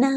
หน้า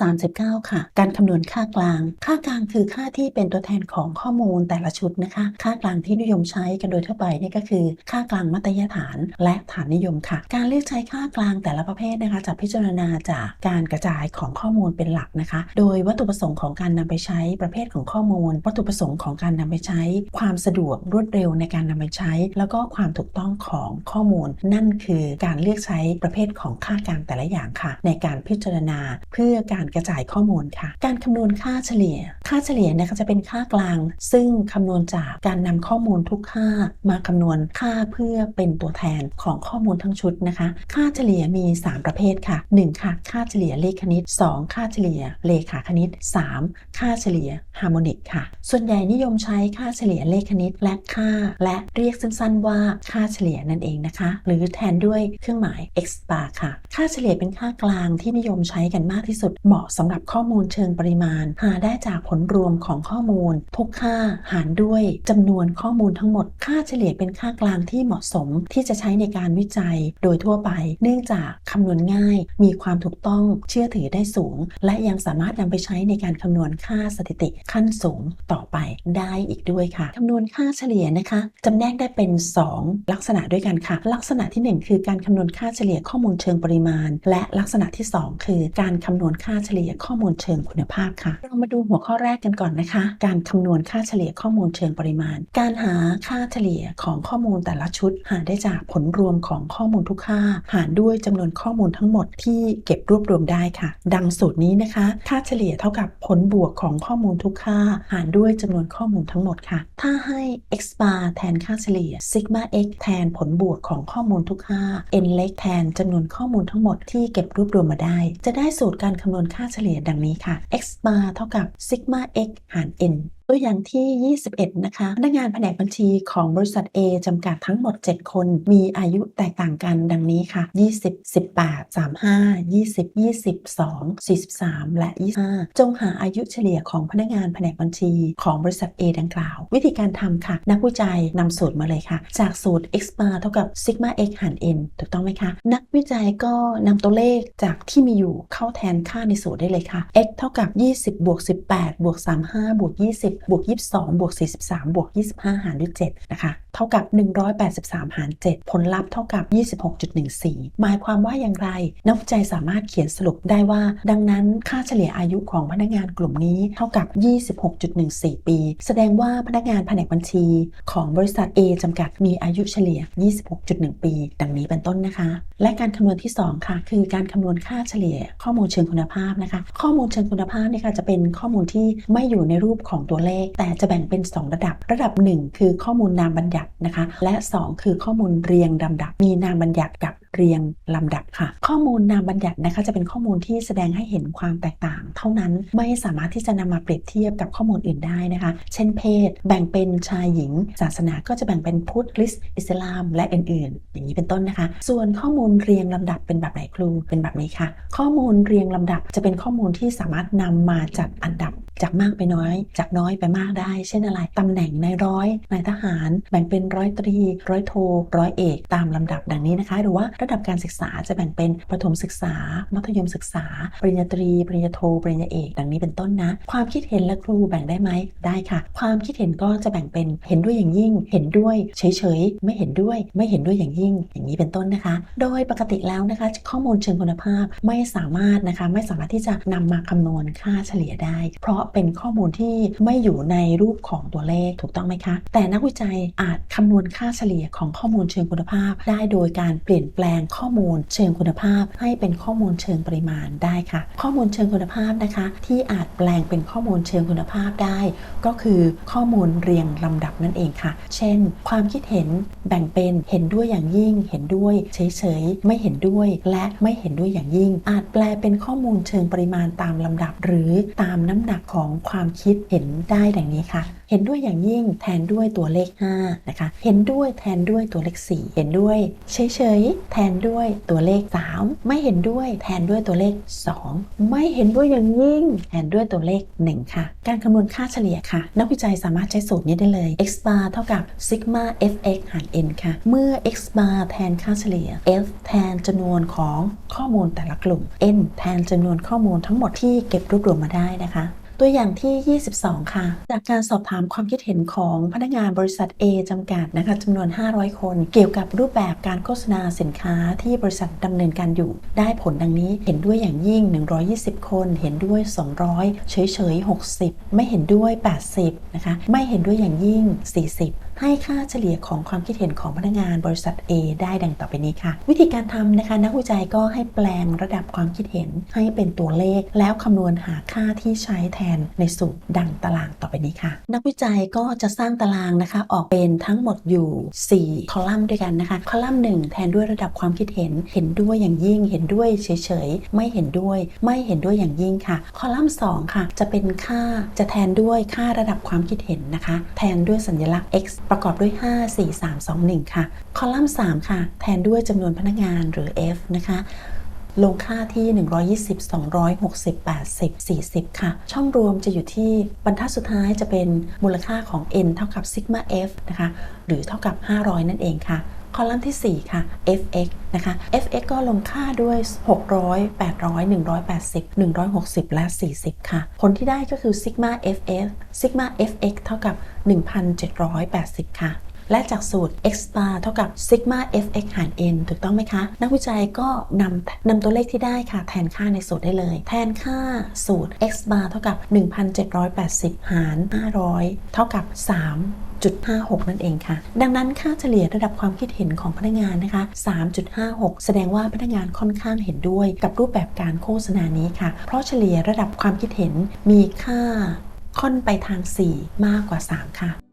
439 ค่ะ การคำนวณค่ากลาง ค่ากลางคือค่าที่เป็นตัวแทนของข้อมูลแต่ละชุดนะคะ ค่ากลางที่นิยมใช้กันโดยทั่วไปนี่ก็คือ ค่ากลางมัตยฐานและฐานนิยมค่ะ การเลือกใช้ค่ากลางแต่ละประเภทนะคะจะพิจารณาจากการกระจายของข้อมูลเป็นหลักนะคะ โดยวัตถุประสงค์ของการนำไปใช้ประเภทของข้อมูล วัตถุประสงค์ของการนำไปใช้ ความสะดวกรวดเร็วในการนำไปใช้ แล้วก็ความถูกต้องของข้อมูล นั่นคือการเลือกใช้ประเภทของค่ากลางแต่ละอย่างค่ะ ในการพิจารณาเพื่อการกระจายข้อมูลค่ะ การคำนวณค่าเฉลี่ย ค่าเฉลี่ยนะคะจะเป็นค่ากลาง ซึ่งคำนวณจากการนำข้อมูลทุกค่ามาคำนวณค่าเพื่อเป็นตัวแทนของข้อมูลทั้งชุดนะคะ ค่าเฉลี่ยมี 3 ประเภทค่ะ 1 ค่ะ ค่าเฉลี่ยเลขคณิต 2 ค่าเฉลี่ยเลขาคณิต 3 ค่าเฉลี่ยฮาร์โมนิกค่ะ ส่วนใหญ่นิยมใช้ค่าเฉลี่ยเลขคณิตและค่า และเรียกสั้นๆว่าค่าเฉลี่ยนั่นเองนะคะ หรือแทนด้วยเครื่องหมาย x bar ค่ะ ค่าเฉลี่ยเป็นค่ากลางที่นิยมใช้กันมากที่สุด เหมาะสำหรับข้อมูลเชิงปริมาณ หาได้จากผลรวมของข้อมูล ทุกค่าหารด้วยจำนวนข้อมูลทั้งหมด ค่าเฉลี่ยเป็นค่ากลางที่เหมาะสมที่จะใช้ในการวิจัย โดยทั่วไป เนื่องจากคำนวณง่าย มีความถูกต้องเชื่อถือได้สูง และยังสามารถนำไปใช้ในการคำนวณค่าสถิติขั้นสูงต่อไปได้อีกด้วยค่ะคำนวณค่าเฉลี่ยนะคะจำแนกได้เป็น 2 ลักษณะด้วยกันค่ะ ลักษณะที่ 1 คือการคำนวณค่าเฉลี่ยข้อมูลเชิงปริมาณ และลักษณะที่ 2 คือการการคำนวณค่าเฉลี่ยข้อมูลเชิงคุณภาพค่ะ เรามาดูหัวข้อแรกกันก่อนนะคะ การคำนวณค่าเฉลี่ยข้อมูลเชิงปริมาณ การหาค่าเฉลี่ยของข้อมูลแต่ละชุด หาได้จากผลรวมของข้อมูลทุกค่า หารด้วยจำนวนข้อมูลทั้งหมดที่เก็บรวบรวมได้ค่ะ ดังสูตรนี้นะคะ ค่าเฉลี่ยเท่ากับผลบวกของข้อมูลทุกค่า หารด้วยจำนวนข้อมูลทั้งหมดค่ะ ถ้าให้ x bar แทนค่าเฉลี่ย sigma x แทนผลบวกของข้อมูลทุกค่า n เล็กแทนจำนวนข้อมูลทั้งหมดที่เก็บรวบรวมมาได้ จะได้สูตรการคำนวณค่าเฉลี่ยดังนี้ค่ะ x bar เท่ากับ sigma x หาร n ตัวอย่างที่ 21 นะคะพนักงานแผนกบัญชีของบริษัท A จำกัดทั้งหมด 7 คน มีอายุแตกต่างกันดังนี้ค่ะ 20 18 35 20 22 43 และ 25 จงหาอายุเฉลี่ยของพนักงานแผนกบัญชีของบริษัท A ดังกล่าว วิธีการทำค่ะ นักวิจัยนำสูตรมาเลยค่ะ จากสูตร x bar เท่ากับ sigma x หาร n ถูกต้องไหมคะ นักวิจัยก็นำตัวเลขจากที่มีอยู่เข้าแทนค่าในสูตรได้เลยค่ะ x เท่ากับ 20บวก18บวก35บวก20บวก22บวก43บวก25หารด้วย7นะคะ เท่ากับ 183 หาร 7 ผลลัพธ์เท่ากับ 26.14 หมายความว่าอย่างไร นักวิจัยสามารถเขียนสรุปได้ว่า ดังนั้นค่าเฉลี่ยอายุของพนักงานกลุ่มนี้เท่ากับ 26.14 ปี แสดงว่าพนักงานแผนกบัญชี ของบริษัท A จำกัดมีอายุเฉลี่ย 26.1 ปี ดังนี้เป็นต้นนะคะ และการคำนวณที่ 2 ค่ะ คือการคำนวณค่าเฉลี่ย ข้อมูลเชิงคุณภาพนะคะ ข้อมูลเชิงคุณภาพนี่ค่ะจะเป็นข้อมูลที่ไม่อยู่ในรูปของตัวเลข แต่จะแบ่งเป็น 2 ระดับ ระดับ 1 คือข้อมูลนามบัญญัตินะคะ และ 2 คือข้อมูลเรียงลำดับ มีนามบัญญัติกับ เรียงลำดับค่ะ ข้อมูลนามบัญญัตินะคะจะเป็นข้อมูลที่แสดงให้เห็นความแตกต่าง เท่านั้นไม่สามารถที่จะนำมาเปรียบเทียบกับข้อมูลอื่นได้นะคะ เช่นเพศ แบ่งเป็นชายหญิง ศาสนาก็จะแบ่งเป็นพุทธคริสต์อิสลาม และอื่นๆ อย่างนี้เป็นต้นนะคะ ส่วนข้อมูลเรียงลำดับเป็นแบบไหนครูเป็นแบบนี้ค่ะ ข้อมูลเรียงลำดับจะเป็นข้อมูลที่สามารถนำมาจัดอันดับจากมากไปน้อย จากน้อยไปมากได้ เช่นอะไรตำแหน่งในร้อยนายทหาร แบ่งเป็นร้อยตรี ร้อยโท ร้อยเอก ตามลำดับดังนี้นะคะ หรือว่าระดับการศึกษาจะแบ่งเป็นประถมศึกษา มัธยมศึกษา ปริญญาตรี ปริญญาโท ปริญญาเอก ดังนี้เป็นต้นนะ ความคิดเห็นและครูแบ่งได้ไหม ได้ค่ะ ความคิดเห็นก็จะแบ่งเป็นเห็นด้วยอย่างยิ่ง เห็นด้วยเฉยๆ ไม่เห็นด้วย ไม่เห็นด้วยอย่างยิ่ง อย่างนี้เป็นต้นนะคะ โดยปกติแล้วนะคะ ข้อมูลเชิงคุณภาพไม่สามารถนะคะ ไม่สามารถที่จะนำมาคำนวณค่าเฉลี่ยได้ เพราะเป็นข้อมูลที่ไม่อยู่ในรูปของตัวเลขถูกต้องไหมคะ แต่นักวิจัยอาจคำนวณค่าเฉลี่ยของข้อมูลเชิงคุณภาพ ได้โดยการเปลี่ยนแปลงข้อมูลเชิงคุณภาพ ให้เป็นข้อมูลเชิงปริมาณได้ค่ะ ข้อมูลเชิงคุณภาพนะคะ ที่อาจแปลงเป็นข้อมูลเชิงคุณภาพได้ ก็คือข้อมูลเรียงลำดับนั่นเองค่ะ เช่น ความคิดเห็นแบ่งเป็นเห็นด้วยอย่างยิ่ง เห็นด้วยเฉยๆไม่เห็นด้วย และไม่เห็นด้วยอย่างยิ่ง อาจแปลเป็นข้อมูลเชิงปริมาณตามลำดับ หรือตามน้ำหนักของความคิดเห็นได้ดังนี้ค่ะเห็นด้วยอย่างยิ่งแทนด้วยตัวเลข 5 นะคะ เห็นด้วยแทนด้วยตัวเลข 4 เห็นด้วยเฉยๆ แทนด้วยตัวเลข 3 ไม่เห็นด้วยแทนด้วยตัวเลข 2 ไม่เห็นด้วยอย่างยิ่ง แทนด้วยตัวเลข 1 ค่ะ การคำนวณค่าเฉลี่ยค่ะ นักวิจัยสามารถใช้สูตรนี้ได้เลย x bar เท่ากับ sigma fx หาร n ค่ะ เมื่อ x bar แทนค่าเฉลี่ย f แทนจำนวนของข้อมูลแต่ละกลุ่ม n แทนจำนวนข้อมูลทั้งหมดที่เก็บรวบรวมมาได้นะคะ ตัวอย่างที่ 22 ค่ะ จากการสอบถามความคิดเห็นของพนักงานบริษัท A จำกัดนะคะจำนวน 500 คน เกี่ยวกับรูปแบบการโฆษณาสินค้าที่บริษัทดำเนินการอยู่ ได้ผลดังนี้เห็นด้วยอย่างยิ่ง 120 คน เห็นด้วย 200 เฉยๆ 60 ไม่เห็นด้วย 80 นะคะ ไม่เห็นด้วยอย่างยิ่ง 40 ให้ค่าเฉลี่ยของความคิดเห็นของพนักงานบริษัท A ได้ดังต่อไปนี้ค่ะ วิธีการทำนะคะ นักวิจัยก็ให้แปลงระดับความคิดเห็นให้เป็นตัวเลข แล้วคำนวณหาค่าที่ใช้แทนในสูตรดังตารางต่อไปนี้ค่ะ นักวิจัยก็จะสร้างตารางนะคะ ออกเป็นทั้งหมดอยู่ 4 คอลัมน์ด้วยกันนะคะ คอลัมน์1แทนด้วยระดับความคิดเห็น เห็นด้วยอย่างยิ่ง เห็นด้วยเฉยๆ ไม่เห็นด้วย ไม่เห็นด้วยอย่างยิ่งค่ะ คอลัมน์2ค่ะ จะเป็นค่า จะแทนด้วยค่าระดับความคิดเห็นนะคะ แทนด้วยสัญลักษณ์ x ประกอบด้วย 5 4 3 2 1 ค่ะ คอลัมน์ 3 ค่ะ แทนด้วยจำนวนพนักงานหรือ f นะคะ ลงค่าที่ 120 260 80 40 ค่ะ ช่องรวมจะอยู่ที่บรรทัดสุดท้ายจะเป็นมูลค่าของ n เท่ากับซิกมา f นะคะ หรือเท่ากับ 500 นั่นเองค่ะ คอลัมน์ที่ 4 ค่ะ fx นะคะ fx ก็ลงค่าด้วย 600 800 180 160 และ 40 ค่ะ ผลที่ได้ก็คือ sigma fs sigma fx เท่ากับ 1,780 ค่ะและจากสูตร x bar เท่ากับ sigma fx หาร n ถูกต้องไหมคะ นักวิจัยก็นำนำตัวเลขที่ได้ค่ะ แทนค่าในสูตรได้เลย แทนค่าสูตร x bar เท่ากับ 1,780 หาร 500 เท่ากับ 3 3.56 นั่นเองค่ะ ดังนั้นค่าเฉลี่ยระดับความคิดเห็นของพนักงานนะคะ 3.56 แสดงว่าพนักงานค่อนข้างเห็นด้วยกับรูปแบบการโฆษณานี้ค่ะ เพราะเฉลี่ยระดับความคิดเห็นมีค่าค่อนไปทาง 4 มากกว่า 3 ค่ะ